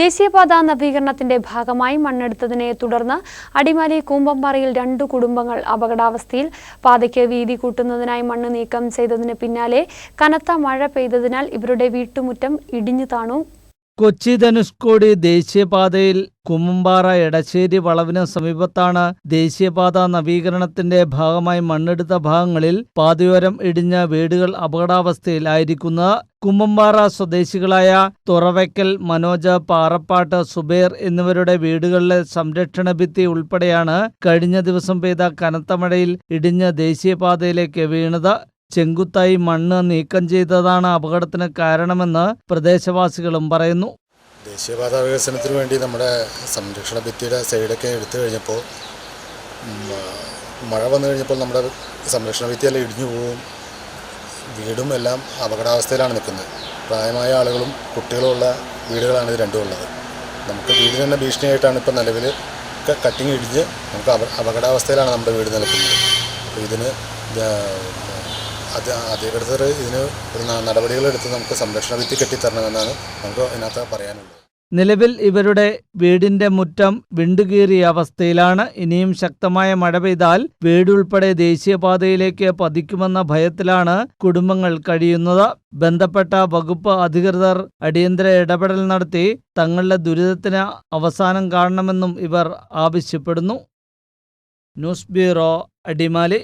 ദേശീയപാത നവീകരണത്തിന്റെ ഭാഗമായി മണ്ണെടുത്തതിനെ തുടർന്ന് അടിമാലി കൂമ്പമ്പാറയിൽ രണ്ടു കുടുംബങ്ങൾ അപകടാവസ്ഥയിൽ പാതയ്ക്ക് വീതി കൂട്ടുന്നതിനായി മണ്ണ് നീക്കം ചെയ്തതിന് പിന്നാലെ കനത്ത മഴ പെയ്തതിനാൽ ഇവരുടെ വീട്ടുമുറ്റം ഇടിഞ്ഞു താണു. കൊച്ചി ധനുഷ്കോടി ദേശീയപാതയിൽ കുമ്മമ്പാറ എടശ്ശേരി വളവിന് സമീപത്താണ് ദേശീയപാത നവീകരണത്തിന്റെ ഭാഗമായി മണ്ണെടുത്ത ഭാഗങ്ങളിൽ പാതയോരം ഇടിഞ്ഞ വീടുകൾ അപകടാവസ്ഥയിലായിരിക്കുന്നത് കുമ്മമ്പാറ സ്വദേശികളായ തുറവയ്ക്കൽ മനോജ് പാറപ്പാട്ട് സുബേർ എന്നിവരുടെ വീടുകളിലെ സംരക്ഷണ ഭിത്തി ഉൾപ്പെടെയാണ് കഴിഞ്ഞ ദിവസം പെയ്ത കനത്ത മഴയിൽ ഇടിഞ്ഞ ദേശീയപാതയിലേക്ക് വീണത്. ചെങ്കുത്തായി മണ്ണ് നീക്കം ചെയ്തതാണ് അപകടത്തിന് കാരണമെന്ന് പ്രദേശവാസികളും പറയുന്നു. ദേശീയപാത വികസനത്തിന് വേണ്ടി നമ്മുടെ സംരക്ഷണ ഭിത്തിയുടെ സൈഡൊക്കെ എടുത്തു കഴിഞ്ഞപ്പോൾ മഴ വന്നു കഴിഞ്ഞപ്പോൾ നമ്മുടെ സംരക്ഷണ ഭിത്തിയെല്ലാം ഇടിഞ്ഞു പോവും. വീടും എല്ലാം അപകടാവസ്ഥയിലാണ് നിൽക്കുന്നത്. പ്രായമായ ആളുകളും കുട്ടികളും ഉള്ള വീടുകളാണ് ഇത് രണ്ടും ഉള്ളത്. നമുക്ക് വീടിന് തന്നെ ഭീഷണിയായിട്ടാണ് ഇപ്പോൾ നിലവിൽ കട്ടിങ് ഇടിഞ്ഞ് നമുക്ക് അപ അപകടാവസ്ഥയിലാണ് നമ്മുടെ വീട് നിൽക്കുന്നത്. അപ്പോൾ ഇതിന് അത് അധികൃതർ ഇതിന് നടപടികളെടുത്ത് നമുക്ക് സംരക്ഷണ ഭിത്തി കെട്ടിത്തരണമെന്നാണ് നമുക്ക് ഇതിനകത്ത് പറയാനുള്ളത്. നിലവിൽ ഇവരുടെ വീടിന്റെ മുറ്റം വിണ്ടുകീറിയ അവസ്ഥയിലാണ്. ഇനിയും ശക്തമായ മഴ പെയ്താൽ വീടുൾപ്പെടെ ദേശീയപാതയിലേക്ക് പതിക്കുമെന്ന ഭയത്തിലാണ് കുടുംബങ്ങൾ കഴിയുന്നത്. ബന്ധപ്പെട്ട വകുപ്പ് അധികൃതർ അടിയന്തര ഇടപെടൽ നടത്തി തങ്ങളുടെ ദുരിതത്തിന് അവസാനം കാണണമെന്നും ഇവർ ആവശ്യപ്പെടുന്നു. News bureau Adimali.